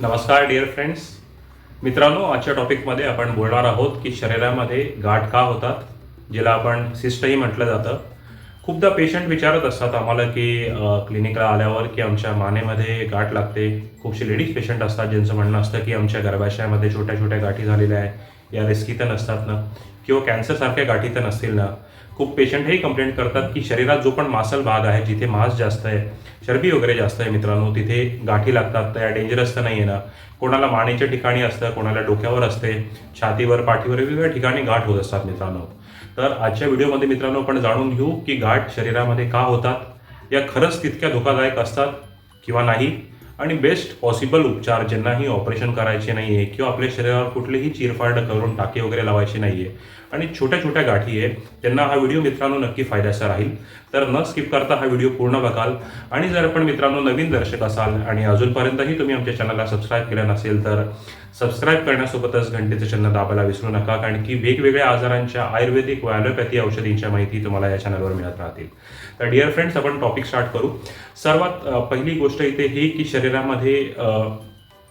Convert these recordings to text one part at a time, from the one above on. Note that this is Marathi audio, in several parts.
नमस्कार डिअर फ्रेंड्स मित्रांनो आजच्या टॉपिकमध्ये आपण बोलणार आहोत की शरीरामध्ये गाठ का होतात ज्याला आपण सिस्टही म्हटलं जातं. खूपदा पेशंट विचारत असतात आम्हाला की क्लिनिकला आल्यावर की आमच्या मानेमध्ये गाठ लागते. खूपसे लेडीज पेशंट असतात ज्यांचं म्हणणं असतं की आमच्या गर्भाशयामध्ये छोट्या छोट्या गाठी झालेल्या आहे. या रिस्की तर नसतात ना. किंवा कॅन्सरसारख्या गाठी तर नसतील ना. खूप पेशंट कंप्लेंट करतात की शरीरात जो पण मासल भाग आहे जिथे मांस जास्त आहे चरबी वगैरे जास्त आहे मित्रांनो तिथे गाठी लागतात त्या डेंजरस तर नाही येणार ना. कोणाला मानेच्या ठिकाणी असतं कोणाला डोक्यावर असते छातीवर पाठीवर वेगवेगळ्या ठिकाणी गाठ होत असतात मित्रांनो. तर आजच्या व्हिडिओमध्ये मित्रांनो आपण जाणून घेऊ की गाठ शरीरामध्ये का होतात या खरंच तितक्या धोकादायक असतात किंवा नाही. आणि बेस्ट पॉसिबल उपचार ज्यांनाही ऑपरेशन करायचे नाही आहे किंवा आपल्या शरीरावर कुठलीही चिरफाड करून टाके वगैरे लावायचे नाही आहे आणि छोट्या छोट्या गाठी आहे त्यांना हा व्हिडिओ मित्रांनो नक्की फायद्याचा राहील. तर न स्किप करता हा व्हिडिओ पूर्ण बघाल. आणि जर आपण मित्रांनो नवीन दर्शक असाल आणि अजूनपर्यंतही तुम्ही आमच्या चॅनलला सबस्क्राईब केलं नसेल तर सबस्क्राईब करण्यासोबतच घंटेचं चिन्ह दाबायला विसरू नका कारण की वेगवेगळ्या आजारांच्या आयुर्वेदिक व ॲलोपॅथी औषधींच्या माहिती तुम्हाला या चॅनलवर मिळत राहतील. तर डिअर फ्रेंड्स आपण टॉपिक स्टार्ट करू. सर्वात पहिली गोष्ट इथे ही की शरीरामध्ये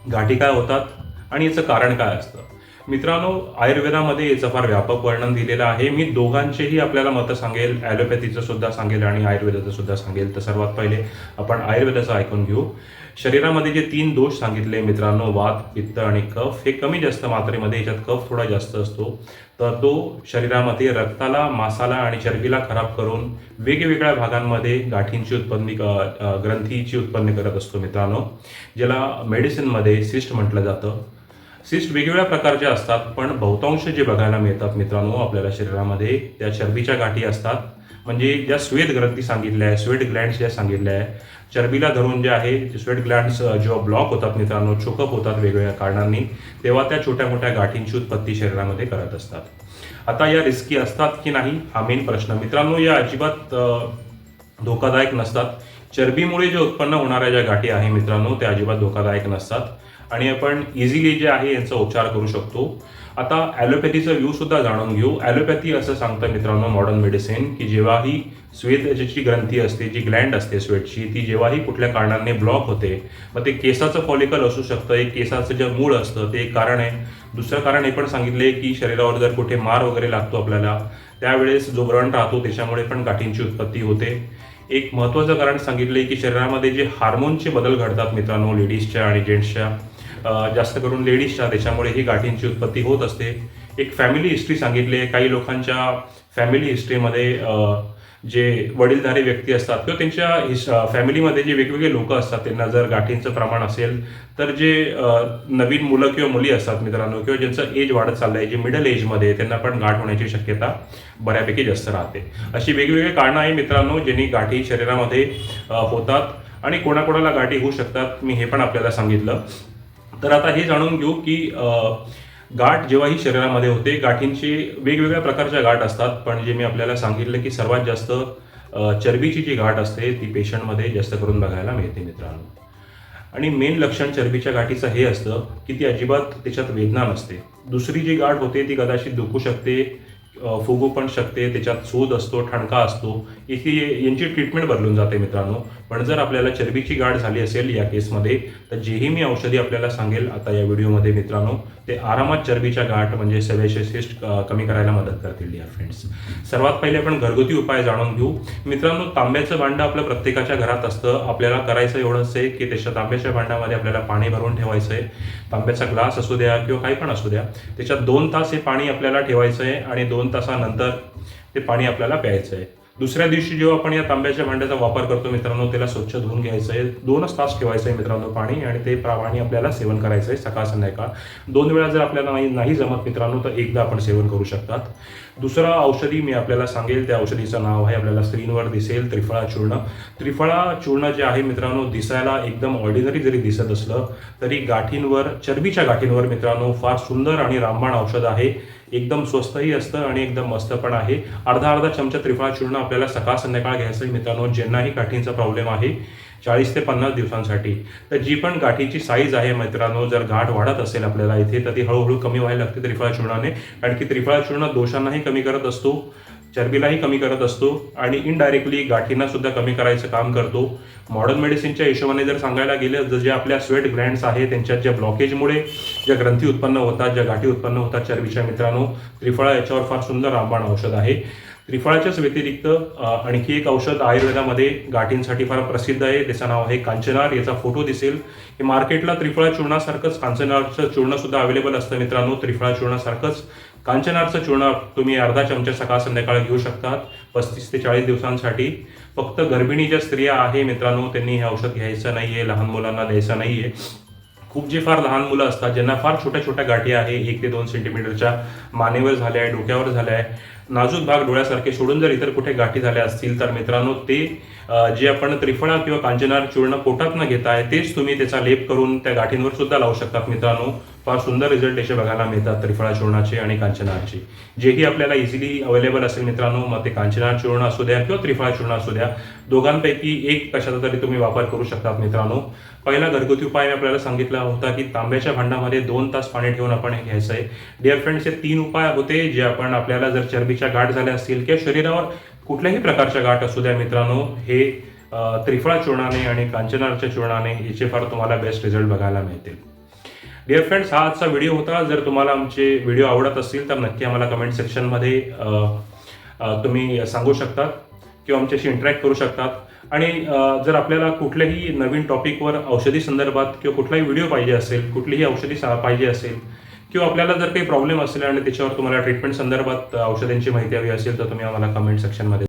गाठी काय होतात आणि याचं कारण काय असतं? मित्रांनो आयुर्वेदामध्ये याचं फार व्यापक वर्णन दिलेलं आहे. मी दोघांचेही आपल्याला मतं सांगेल ॲलोपॅथीचं सुद्धा सांगेल आणि आयुर्वेदाचं सुद्धा सांगेल. तर सर्वात पहिले आपण आयुर्वेदाचं ऐकून घेऊ. शरीरामध्ये जे तीन दोष सांगितले मित्रांनो वात पित्त आणि कफ हे कमी जास्त मात्रेमध्ये याच्यात कफ थोडा जास्त असतो. तर तो शरीरामध्ये रक्ताला मासाला आणि चरबीला खराब करून वेगवेगळ्या भागांमध्ये गाठींची उत्पन्न ग्रंथीची उत्पन्न करत असतो मित्रांनो ज्याला मेडिसिनमध्ये सिस्ट म्हटलं जातं. सिस्ट वेगवेगळ्या प्रकारचे असतात पण बहुतांश जे बघायला मिळतात मित्रांनो आपल्याला शरीरामध्ये त्या चरबीच्या गाठी असतात. म्हणजे ज्या स्वेद ग्रंथी सांगितल्या आहे स्वेट ग्लँड्स ज्या सांगितल्या आहे चरबीला धरून जे आहे स्वेट ग्लँड्स जेव्हा ब्लॉक होतात मित्रांनो चोकअप होतात वेगवेगळ्या कारणांनी तेव्हा त्या छोट्या मोठ्या गाठींची उत्पत्ती शरीरामध्ये करत असतात. आता या रिस्की असतात की नाही हा मेन प्रश्न. मित्रांनो या अजिबात धोकादायक नसतात. चरबीमुळे जे उत्पन्न होणाऱ्या ज्या गाठी आहे मित्रांनो त्या अजिबात धोकादायक नसतात. आणि आपण इझिली जे आहे यांचा उपचार करू शकतो. आता ॲलोपॅथीचा व्ह्यू सुद्धा जाणून घेऊ. ॲलोपॅथी असं सांगतं मित्रांनो मॉडर्न मेडिसिन की जेव्हाही स्वेद ज्याची ग्रंथी असते जी ग्लँड असते स्वेटची ती जेव्हाही कुठल्या कारणाने ब्लॉक होते मग ते केसाचं फॉलिकल असू शकतं एक केसाचं जे मूळ असतं ते एक कारण आहे. दुसरं कारण हे पण सांगितले की शरीरावर जर कुठे मार वगैरे लागतो आपल्याला त्यावेळेस जो व्रण राहतो त्याच्यामुळे पण गाठींची उत्पत्ती होते. एक महत्त्वाचं कारण सांगितले की शरीरामध्ये जे हार्मोनचे बदल घडतात मित्रांनो लेडीजच्या आणि जेंट्सच्या जास्त करून लेडीजच्या त्याच्यामुळे ही गाठींची उत्पत्ती होत असते. एक फॅमिली हिस्ट्री सांगितली आहे. काही लोकांच्या फॅमिली हिस्ट्रीमध्ये जे वडीलधारे व्यक्ती असतात किंवा त्यांच्या हिस फॅमिलीमध्ये जे वेगवेगळे लोक असतात त्यांना जर गाठींचं प्रमाण असेल तर जे नवीन मुलं किंवा मुली असतात मित्रांनो किंवा ज्यांचं एज वाढत चाललं आहे जे मिडल एजमध्ये त्यांना पण गाठ होण्याची शक्यता बऱ्यापैकी जास्त राहते. अशी वेगवेगळी कारणं आहे मित्रांनो ज्यांनी गाठी शरीरामध्ये होतात आणि कोणाकोणाला गाठी होऊ शकतात मी हे पण आपल्याला सांगितलं. तर आता हे जाणून घेऊ की गाठ जेव्हा ही शरीरामध्ये होते गाठींची वेगवेगळ्या प्रकारच्या गाठ असतात. पण जे मी आपल्याला सांगितलं की सर्वात जास्त चरबीची जी गाठ असते ती पेशंटमध्ये जास्त करून बघायला मिळते मित्रांनो. आणि मेन लक्षण चरबीच्या गाठीचं हे असतं की ती अजिबात त्याच्यात वेदना नसते. दुसरी जी गाठ होते ती कदाचित दुखू शकते फुगू पण शकते त्याच्यात सूद असतो ठणका असतो इथे यांची ट्रीटमेंट बदलून जाते मित्रांनो. पण जर आपल्याला चरबीची गाठ झाली असेल या केसमध्ये तर जेही मी औषधी आपल्याला सांगेल आता या व्हिडिओमध्ये मित्रांनो ते आरामात चरबीच्या गाठ म्हणजे सेवेशिस्ट कमी करायला मदत करतील डिअर फ्रेंड्स सर्वात पहिले आपण घरगुती उपाय जाणून घेऊ. मित्रांनो तांब्याचं भांडं आपलं प्रत्येकाच्या घरात असतं. आपल्याला करायचं एवढंच आहे की त्याच्या तांब्याच्या भांड्यामध्ये आपल्याला पाणी भरून ठेवायचं आहे तांब्याचा ग्लास असू द्या किंवा काही पण असू द्या त्याच्यात दोन तास हे पाणी आपल्याला ठेवायचं आहे आणि दोन तासानंतर ते पाणी आपल्याला प्यायचं आहे दुसऱ्या दिवशी जेव्हा आपण या तांब्याच्या भांड्याचा वापर करतो मित्रांनो त्याला स्वच्छ धुवून घ्यायचं आहे दोनच तास ठेवायचं आहे मित्रांनो पाणी आणि ते पाणी आपल्याला सेवन करायचं आहे सकाळ संध्याकाळ. दोन वेळा जर आपल्याला नाही नाही जमत मित्रांनो तर एकदा आपण सेवन करू शकतात. दुसरं औषधी मी आपल्याला सांगेल त्या औषधीचं नाव आहे आपल्याला स्क्रीनवर दिसेल त्रिफळा चूर्ण. त्रिफळा चूर्ण जे आहे मित्रांनो दिसायला एकदम ऑर्डिनरी जरी दिसत असलं तरी गाठींवर चरबीच्या गाठींवर मित्रांनो फार सुंदर आणि रामबाण औषध आहे. एकदम स्वस्तही असतं आणि एकदम मस्त पण आहे. अर्धा अर्धा चमचा त्रिफळा चूर्ण आपल्याला सकाळ संध्याकाळ घ्यायचं मित्रांनो ज्यांनाही गाठींचा प्रॉब्लेम आहे चाळीस ते पन्नास दिवसांसाठी. तर जी पण गाठीची साईज आहे मित्रांनो जर गाठ वाढत असेल आपल्याला इथे तर ती हळूहळू कमी व्हायला लागते त्रिफळा चूर्णाने. कारण की त्रिफळा चूर्ण दोषांनाही कमी करत असतो चरबीलाही कमी करत असतो आणि इनडायरेक्टली गाठींना सुद्धा कमी करायचं काम करतो. मॉडर्न मेडिसिनच्या हिशोबाने जर सांगायला गेलं तर जे आपल्या स्वेट ग्लँड्स आहे त्यांच्यात ज्या ब्लॉकेजमुळे ज्या ग्रंथी उत्पन्न होतात ज्या गाठी उत्पन्न होतात चरबीच्या मित्रांनो त्रिफळा याच्यावर फार सुंदर रामबाण औषध आहे. त्रिफळाच्याच व्यतिरिक्त आणखी एक औषध आयुर्वेदामध्ये गाठींसाठी फार प्रसिद्ध आहे. त्याचं नाव आहे कांचनार. याचा फोटो दिसेल. हे मार्केटला त्रिफळा चूर्णासारखंच कांचनारचं चूर्ण सुद्धा अवेलेबल असतं मित्रांनो. त्रिफळा चूर्णासारखंच कांचनारचं चूर्ण तुम्ही अर्धा चमचा सकाळ संध्याकाळ घेऊ शकतात पस्तीस ते चाळीस दिवसांसाठी. फक्त गर्भिणी ज्या स्त्रिया आहे मित्रांनो त्यांनी हे औषध घ्यायचं नाहीये लहान मुलांना द्यायचं नाहीये. खूप जे फार लहान मुलं असतात ज्यांना फार छोट्या छोट्या गाठी आहे एक ते दोन सेंटीमीटरच्या मानेवर झाल्या आहे डोक्यावर झाल्या आहे नाजूक भाग डोळ्यासारखे सोडून जर इतर कुठे गाठी झाल्या असतील तर मित्रांनो ते जे आपण त्रिफळा किंवा कांचनार चूर्ण पोटात न घेता आहे तेच तुम्ही त्याचा लेप करून त्या गाठींवर सुद्धा लावू शकतात मित्रांनो. फार सुंदर रिझल्ट याचे बघायला मिळतात त्रिफळा चूर्णाचे आणि कांचनारचे जेही आपल्याला इझिली अवेलेबल असेल मित्रांनो मग ते कांचनार चूर्ण असू द्या किंवा त्रिफळा चूर्ण असू द्या दोघांपैकी एक कशाचा तरी तुम्ही वापर करू शकतात मित्रांनो. पहिला घरगुती उपाय मी आपल्याला सांगितला होता की तांब्याच्या भांडामध्ये दोन तास पाणी ठेवून आपण हे घ्यायचं आहे. डिअर फ्रेंड्स हे तीन उपाय होते जे आपण आपल्याला जर चरबीच्या गाठ झाल्या असतील किंवा शरीरावर कुठल्याही प्रकारच्या गाठ असू द्या मित्रांनो हे त्रिफळा चूर्णाने आणि कांचनारच्या चूर्णाने याचे फार तुम्हाला बेस्ट रिझल्ट बघायला मिळतील. डिअर फ्रेंड्स हा आजचा व्हिडिओ होता. जर तुम्हाला आमचे व्हिडिओ आवडत असतील तर नक्की आम्हाला कमेंट सेक्शनमध्ये तुम्ही सांगू शकतात किंवा आमच्याशी इंटरॅक्ट करू शकतात. आणि जर आपल्याला कुठल्याही नवीन टॉपिकवर औषधी संदर्भात किंवा कुठलाही व्हिडिओ पाहिजे असेल कुठलीही औषधी सा- पाहिजे असेल किंवा आपल्याला जर काही प्रॉब्लेम असेल आणि त्याच्यावर तुम्हाला ट्रीटमेंट संदर्भात औषधांची माहिती हवी असेल तर तुम्ही आम्हाला कमेंट सेक्शनमध्ये